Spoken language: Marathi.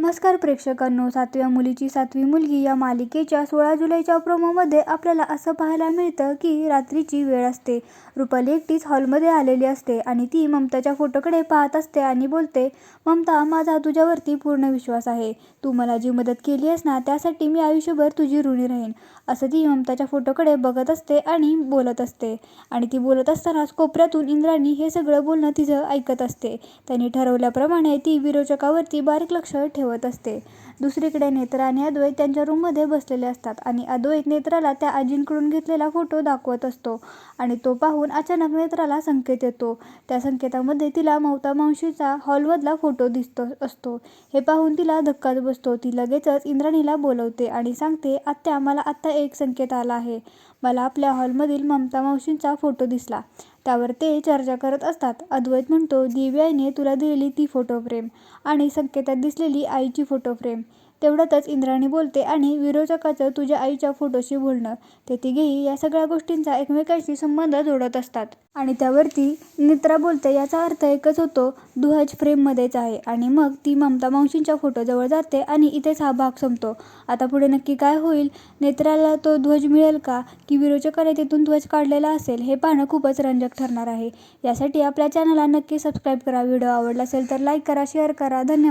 नमस्कार प्रेक्षकांनो सातव्या मुलीची सातवी मुलगी या मालिकेच्या सोळा जुलैच्या प्रोमोमध्ये आपल्याला असं पाहायला मिळतं की रात्रीची वेळ असते. रुपाली एकटीच हॉलमध्ये आलेली असते आणि ती ममताच्या फोटोकडे पाहत असते आणि बोलते ममता माझा तुझ्यावरती पूर्ण विश्वास आहे. तू मला जी मदत केली आहेस ना त्यासाठी मी आयुष्यभर तुझी ऋणी राहीन. असं ती ममताच्या फोटोकडे बघत असते आणि बोलत असते. आणि ती बोलत असतानाच कोपऱ्यातून इंद्राणी हे सगळं बोलणं तिचं ऐकत असते. त्यांनी ठरवल्याप्रमाणे ती विरोचकावरती बारीक लक्ष ठेवत असते. दुसरीकडे नेत्रा आणि अद्वैत त्यांच्या रूममध्ये बसलेले असतात आणि अद्वैत नेत्राला त्या आजींकडून घेतलेला फोटो दाखवत असतो आणि तो पाहून अचानक नेत्राला संकेत येतो. त्या संकेतामध्ये तिला ममता मावशीचा हॉलमधला फोटो दिसतो असतो. हे पाहून तिला धक्काच बसतो. ती लगेचच इंद्राणीला बोलवते आणि सांगते आत्या मला आत्ता एक संकेत आला आहे. मला आपल्या हॉलमधील ममता मावशींचा फोटो दिसला. त्यावर ते चर्चा करत असतात. अद्वैत म्हणतो दिव्याने तुला दिलेली ती फोटो फ्रेम आणि संकेतात दिसलेली आईची फोटो फ्रेम. तेवढ्यातच इंद्राणी बोलते आणि विरोचकाचं तुझ्या आईच्या फोटोशी बोलणं. ते तिघेही या सगळ्या गोष्टींचा एकमेकांशी संबंध जोडत असतात. आणि त्यावरती नेत्रा बोलते याचा अर्थ एकच होतो दुहज फ्रेममध्येच आहे. आणि मग ती ममता मावशींच्या फोटोजवळ जाते आणि इथेच हा भाग संपतो. आता पुढे नक्की काय होईल? नेत्राला तो ध्वज मिळेल का? की विरोचकाने तिथून ध्वज काढलेला असेल? हे पाहणं खूपच रंजक ठरणार आहे. यासाठी आपल्या चॅनलला नक्की सबस्क्राईब करा. व्हिडिओ आवडला असेल तर लाईक करा शेअर करा. धन्यवाद.